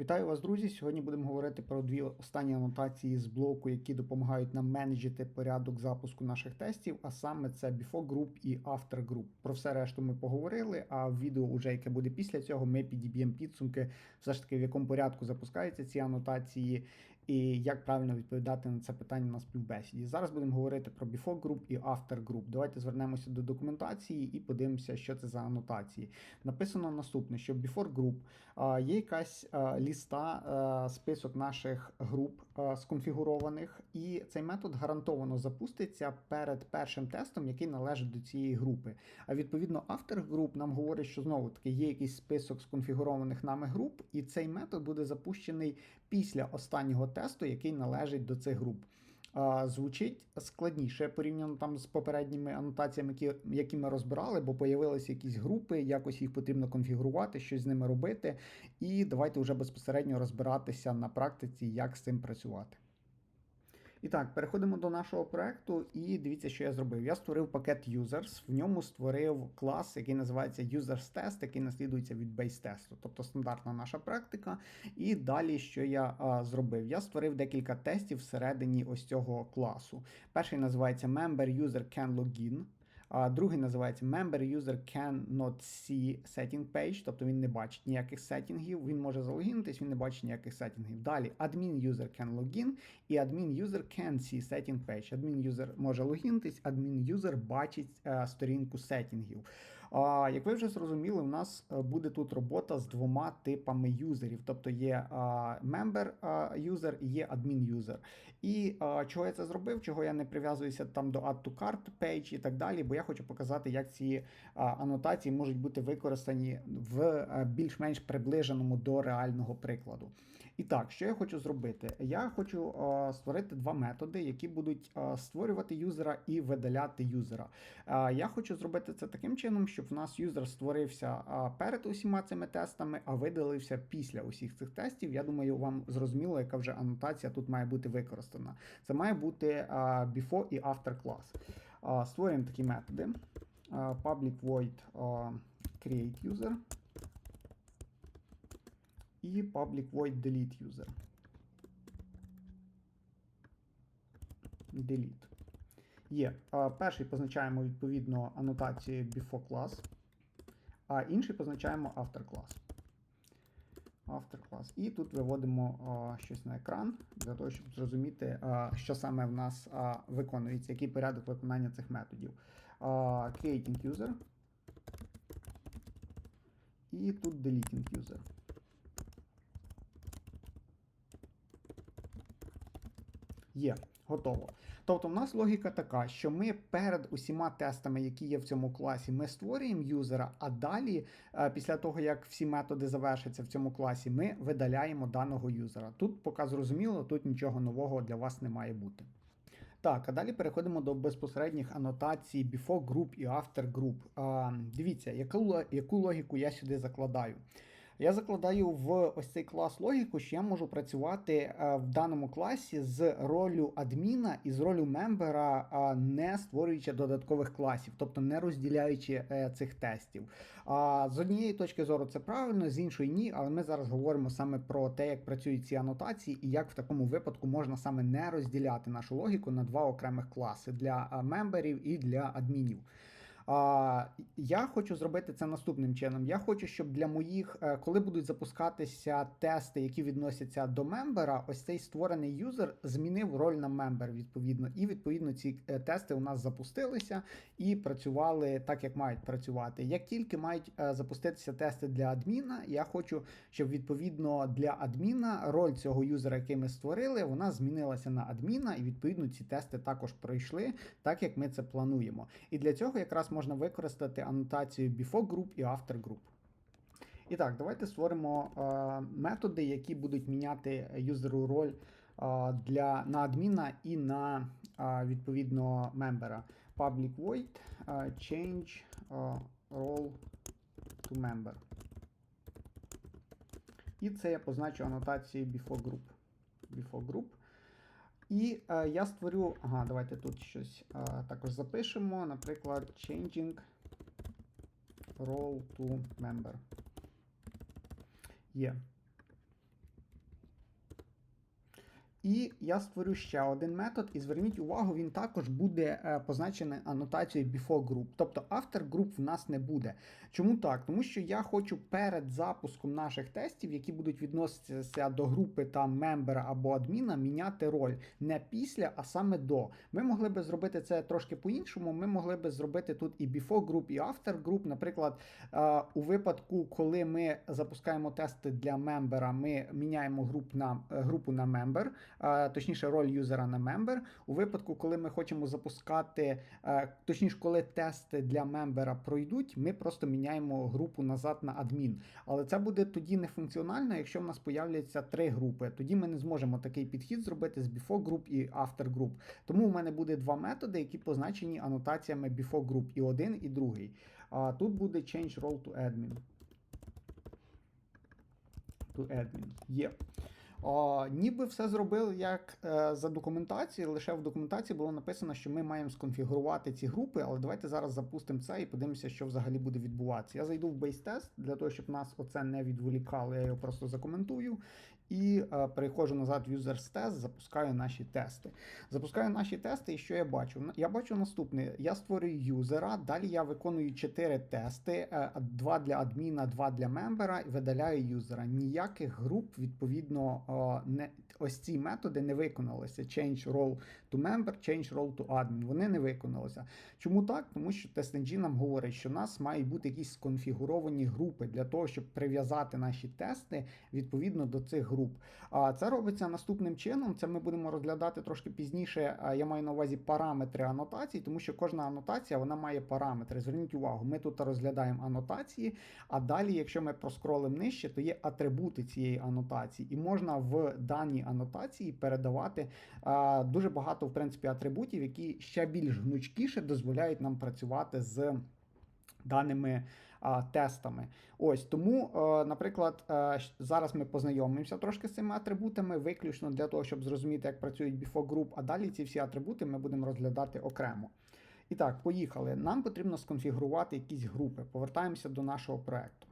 Вітаю вас, друзі! Сьогодні будемо говорити про дві останні анотації з блоку, які допомагають нам менеджити порядок запуску наших тестів, а саме це Before Group і After Group. Про все решту ми поговорили. А в відео, уже яке буде після цього, ми підіб'ємо підсумки, все ж таки, в якому порядку запускаються ці анотації, і як правильно відповідати на це питання на співбесіді. Зараз будемо говорити про Before Group і After Group. Давайте звернемося до документації і подивимося, що це за анотації. Написано наступне: що Before Group є якась ліста, список наших груп сконфігурованих, і цей метод гарантовано запуститься перед першим тестом, який належить до цієї групи. А відповідно, After Group нам говорить, що знову таки є якийсь список сконфігурованих нами груп, і цей метод буде запущений після останнього тесту, який належить до цих груп. Звучить складніше порівняно там з попередніми анотаціями, які, які ми розбирали, бо появилися якісь групи, якось їх потрібно конфігурувати, щось з ними робити. І давайте вже безпосередньо розбиратися на практиці, як з цим працювати. І так, переходимо до нашого проекту, і дивіться, що я зробив. Я створив пакет users, в ньому створив клас, який називається users test, який наслідується від base тесту, тобто стандартна наша практика. І далі, що я а, зробив? Я створив декілька тестів всередині ось цього класу. Перший називається Member User Can Login. А другий називається Member User Cannot See Setting Page, тобто він не бачить ніяких сеттінгів, він може залогінитись, він не бачить ніяких сеттінгів. Далі Admin User Can Login і Admin User Can See Setting Page. Admin User може логінитись, Admin User бачить е, сторінку сеттінгів. А, Як ви вже зрозуміли, у нас е, буде тут робота з двома типами юзерів, тобто є Member User і є Admin User. І а, чого я це зробив, чого я не прив'язуюся там до Add to Cart Page і так далі, бо я хочу показати, як ці а, анотації можуть бути використані в а, більш-менш приближеному до реального прикладу. І так, що я хочу зробити? Я хочу а, створити два методи, які будуть а, створювати юзера і видаляти юзера. А, я хочу зробити це таким чином, щоб в нас юзер створився а, перед усіма цими тестами, а видалився після усіх цих тестів. Я думаю, вам зрозуміло, яка вже анотація тут має бути використана. Це має бути а, before і after клас. Створюємо такі методи. А, Public void а, create user і public void delete user. Delete. Є. Перший позначаємо відповідно анотацією before class, а інший позначаємо after class. After class. І тут виводимо а, щось на екран для того, щоб зрозуміти, а, що саме в нас а, виконується, який порядок виконання цих методів. А, creating user. І тут deleting user. Є, готово. Тобто, в нас логіка така, що ми перед усіма тестами, які є в цьому класі, ми створюємо юзера, а далі, е, після того, як всі методи завершаться в цьому класі, ми видаляємо даного юзера. Тут поки зрозуміло, тут нічого нового для вас не має бути. Так, а далі переходимо до безпосередніх анотацій Before Group і After Group. А, Дивіться, яку, яку логіку я сюди закладаю. Я закладаю в ось цей клас логіку, що я можу працювати е, в даному класі з ролю адміна і з ролю мембера, не створюючи додаткових класів, тобто не розділяючи е, цих тестів. З однієї точки зору це правильно, з іншої ні, але ми зараз говоримо саме про те, як працюють ці анотації, і як в такому випадку можна саме не розділяти нашу логіку на два окремих класи для мемберів і для адмінів. А, Я хочу зробити це наступним чином. Я хочу, щоб для моїх, е, коли будуть запускатися тести, які відносяться до мембера, ось цей створений юзер змінив роль на мембер, відповідно. І відповідно ці е, тести у нас запустилися і працювали так, як мають працювати. Як тільки мають е, запуститися тести для адміна, я хочу, щоб відповідно для адміна роль цього юзера, який ми створили, вона змінилася на адміна, і відповідно ці тести також пройшли, так як ми це плануємо. І для цього якраз можна використати анотацію before group і after group. І так, давайте створимо е, методи, які будуть міняти юзеру роль е, для, на адміна і на е, відповідно мембера. Public void е, change е, role to member. І це я позначу анотацією before group. Before group. І е, я створю. Ага, давайте тут щось е, також запишемо. Наприклад, changing role to member. Є. І я створю ще один метод, і зверніть увагу, він також буде е, позначений анотацією before group. Тобто after group в нас не буде. Чому так? Тому що я хочу перед запуском наших тестів, які будуть відноситися до групи там мембера або адміна, міняти роль не після, а саме до. Ми могли би зробити це трошки по-іншому. Ми могли би зробити тут і before group, і after group. Наприклад, е, у випадку, коли ми запускаємо тести для мембера, ми міняємо груп на, е, групу на мембер, точніше, роль юзера на мембер. У випадку, коли ми хочемо запускати, точніше, коли тести для мембера пройдуть, ми просто міняємо групу назад на адмін. Але це буде тоді не функціонально, якщо в нас появляться три групи. Тоді ми не зможемо такий підхід зробити з before group і after group. Тому у мене буде два методи, які позначені анотаціями before group, і один, і другий. А тут буде change role to admin. To admin. Є. О, ніби все зробили як е, за документацією, лише в документації було написано, що ми маємо сконфігурувати ці групи, але давайте зараз запустимо це і подивимося, що взагалі буде відбуватися. Я зайду в бейс-тест для того, щоб нас оце не відволікало, я його просто закоментую. І е, переходжу назад в Users Test, запускаю наші тести. Запускаю наші тести, і що я бачу? Я бачу наступне: я створюю юзера, далі я виконую 4 тести: е, два для адміна, два для мембера, і видаляю юзера. Ніяких груп, відповідно, е, не ось ці методи не виконалися. Change role to member, change role to admin. Вони не виконалися. Чому так? Тому що TestNG нам говорить, що в нас мають бути якісь сконфігуровані групи для того, щоб прив'язати наші тести відповідно до цих груп. А це робиться наступним чином. Це ми будемо розглядати трошки пізніше. Я маю на увазі параметри анотацій, тому що кожна анотація вона має параметри. Зверніть увагу, ми тут розглядаємо анотації, а далі, якщо ми проскролимо нижче, то є атрибути цієї анотації, і можна в даній анотації передавати дуже багато в принципі атрибутів, які ще більш гнучкіше дозволяють нам працювати з даними а, тестами. Ось тому, а, наприклад, а, зараз ми познайомимося трошки з цими атрибутами, виключно для того, щоб зрозуміти, як працюють before group, а далі ці всі атрибути ми будемо розглядати окремо. І так, поїхали. Нам потрібно сконфігурувати якісь групи. Повертаємося до нашого проекту.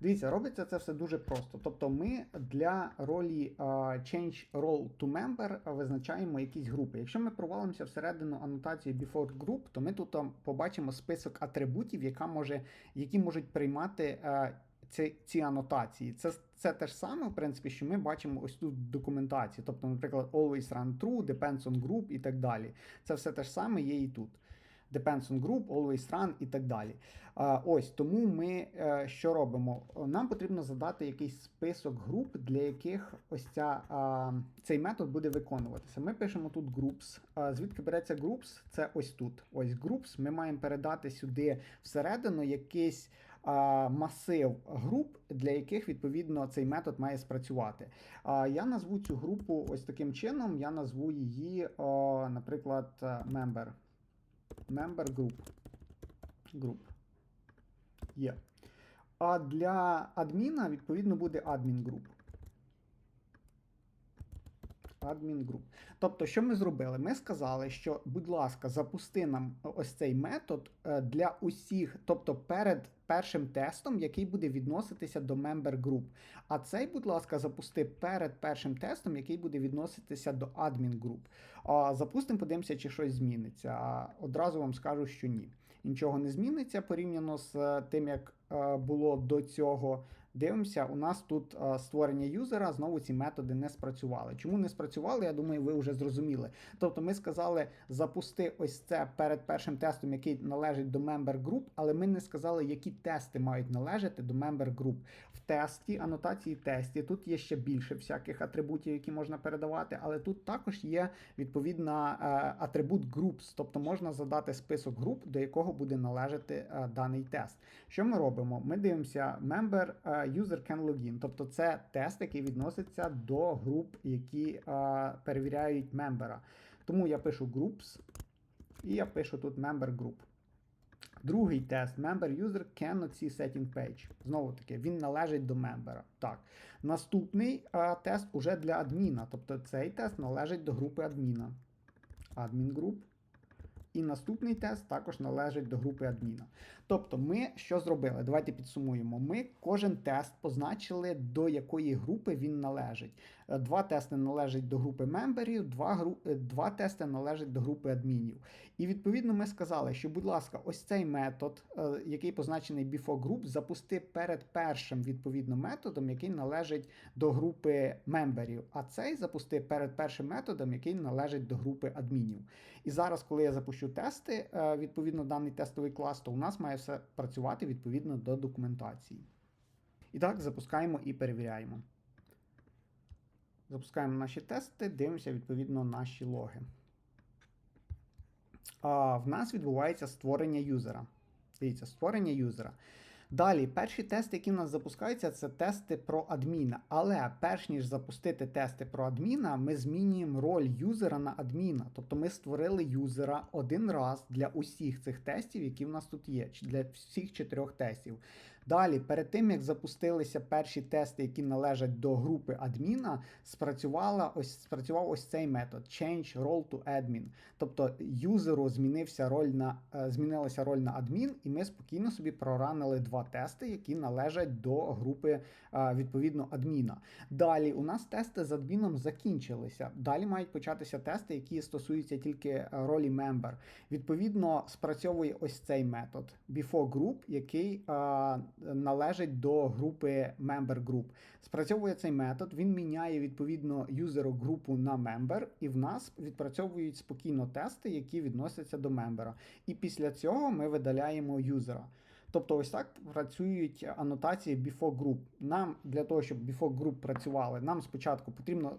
Дивіться, робиться це все дуже просто. Тобто ми для ролі Change Role to Member визначаємо якісь групи. Якщо ми провалимося всередину анотації Before Group, то ми тут побачимо список атрибутів, яка може, які можуть приймати ці, ці анотації. Це це те ж саме, в принципі, що ми бачимо ось тут документації. Тобто, наприклад, always run true, depends on group і так далі. Це все те ж саме є і тут. Depends on group, always run і так далі. Ось тому ми е, що робимо? Нам потрібно задати якийсь список груп, для яких ось ця, цей метод буде виконуватися. Ми пишемо тут groups. Звідки береться groups? Це ось тут. Ось groups. Ми маємо передати сюди всередину якийсь масив груп, для яких відповідно цей метод має спрацювати. Я назву цю групу ось таким чином. Я назву її, наприклад, member. Member group. Group. Є. А для адміна, відповідно, буде admin group. Admin group. Тобто, що ми зробили? Ми сказали, що, будь ласка, запусти нам ось цей метод для усіх, тобто перед першим тестом, який буде відноситися до member group. А цей, будь ласка, запусти перед першим тестом, який буде відноситися до admin group. Запустимо, подивимося, чи щось зміниться. Одразу вам скажу, що ні. Нічого не зміниться порівняно з тим, як було до цього. Дивимося, у нас тут а, створення юзера, знову ці методи не спрацювали. Чому не спрацювали? Я думаю, ви вже зрозуміли. Тобто ми сказали запусти ось це перед першим тестом, який належить до member group, але ми не сказали, які тести мають належати до member group. В тесті, анотації тесті, тут є ще більше всяких атрибутів, які можна передавати, але тут також є відповідна а, атрибут groups, тобто можна задати список груп, до якого буде належати а, даний тест. Що ми робимо? Ми дивимося member user can login, тобто це тест, який відноситься до груп, які а, перевіряють мембера. Тому я пишу groups і я пишу тут member group. Другий тест member user cannot see setting page. Знову таки, він належить до мембера. Так. Наступний а, тест уже для адміна. Тобто цей тест належить до групи адміна. Admin group. І наступний тест також належить до групи адміна. Тобто, ми що зробили? Давайте підсумуємо. Ми кожен тест позначили, до якої групи він належить. Е, Два тести належать до групи мемберів, два, гру... е, два тести належать до групи адмінів. І відповідно ми сказали, що, будь ласка, ось цей метод, е, який позначений before group, запусти перед першим відповідно методом, який належить до групи мемберів. А цей запусти перед першим методом, який належить до групи адмінів. І зараз, коли я запущу тести, е, відповідно даний тестовий клас, то у нас має все працювати відповідно до документації. І так, запускаємо і перевіряємо. Запускаємо наші тести, дивимося відповідно наші логи. А, в нас відбувається створення юзера. Дивіться, створення юзера. Далі, перші тести, які в нас запускаються, це тести про адміна. Але перш ніж запустити тести про адміна, ми змінюємо роль юзера на адміна. Тобто ми створили юзера один раз для усіх цих тестів, які в нас тут є, для всіх чотирьох тестів. Далі, перед тим як запустилися перші тести, які належать до групи адміна, спрацювала ось спрацював ось цей метод change role to admin. Тобто юзеру змінився роль на е, змінилася роль на адмін, і ми спокійно собі проранили два тести, які належать до групи е, відповідно адміна. Далі у нас тести з адміном закінчилися. Далі мають початися тести, які стосуються тільки е, ролі member. Відповідно, спрацьовує ось цей метод before group, який належить до групи member group. Спрацьовує цей метод, він міняє відповідно юзеру групу на member, і в нас відпрацьовують спокійно тести, які відносяться до мембера. І після цього ми видаляємо юзера. Тобто, ось так працюють анотації before group. Нам для того, щоб before group працювали, нам спочатку потрібно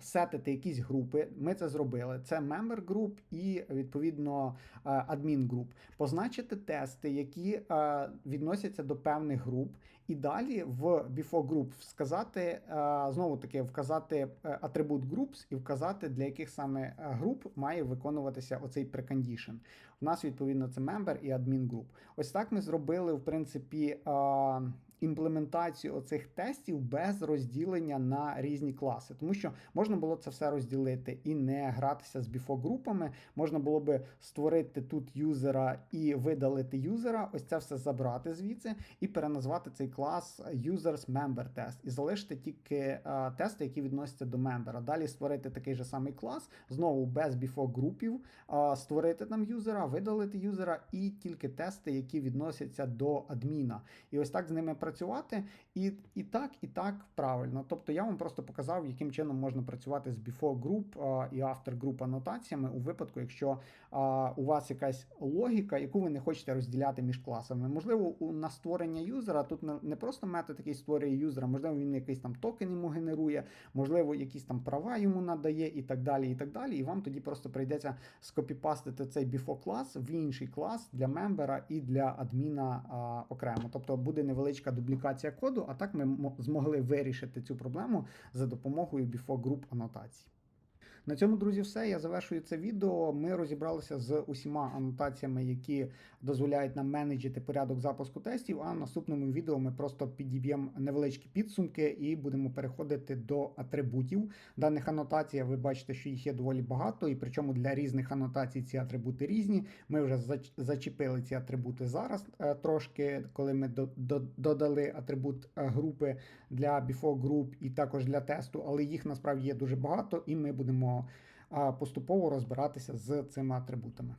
засетити якісь групи. Ми це зробили. Це member group і відповідно е, admin group. Позначити тести, які е, відносяться до певних груп. І далі в before group сказати е, знову таки вказати атрибут groups і вказати, для яких саме груп має виконуватися оцей precondition. У нас відповідно це member і admin group. Ось так ми зробили, в принципі, імплементацію оцих тестів без розділення на різні класи, тому що можна було це все розділити і не гратися з before групами. Можна було би створити тут юзера і видалити юзера, ось це все забрати звідси і переназвати цей клас users member test і залишити тільки е, тести, які відносяться до мембера. Далі створити такий же самий клас, знову без before групів, е, створити там юзера, видалити юзера і тільки тести, які відносяться до адміна. І ось так з ними працювати. І, і так, і так правильно. Тобто я вам просто показав, яким чином можна працювати з before group і after group анотаціями у випадку, якщо у вас якась логіка, яку ви не хочете розділяти між класами. Можливо, на створення юзера тут не, не просто метод, який створює юзера, можливо, він якийсь там токен йому генерує, можливо, якісь там права йому надає, і так далі. І так далі. І вам тоді просто прийдеться скопіпастити цей before клас в інший клас для мембера і для адміна а, окремо. Тобто буде невеличка дублікація коду, а так ми мо- змогли вирішити цю проблему за допомогою before group анотацій. На цьому, друзі, все. Я завершую це відео. Ми розібралися з усіма анотаціями, які дозволяють нам менеджити порядок запуску тестів. А в наступному відео ми просто підіб'ємо невеличкі підсумки і будемо переходити до атрибутів даних анотацій. Ви бачите, що їх є доволі багато, і причому для різних анотацій ці атрибути різні. Ми вже зач- зачепили ці атрибути зараз е, трошки, коли ми до- до- додали атрибут е, групи для before group і також для тесту, але їх насправді є дуже багато, і ми будемо поступово розбиратися з цими атрибутами.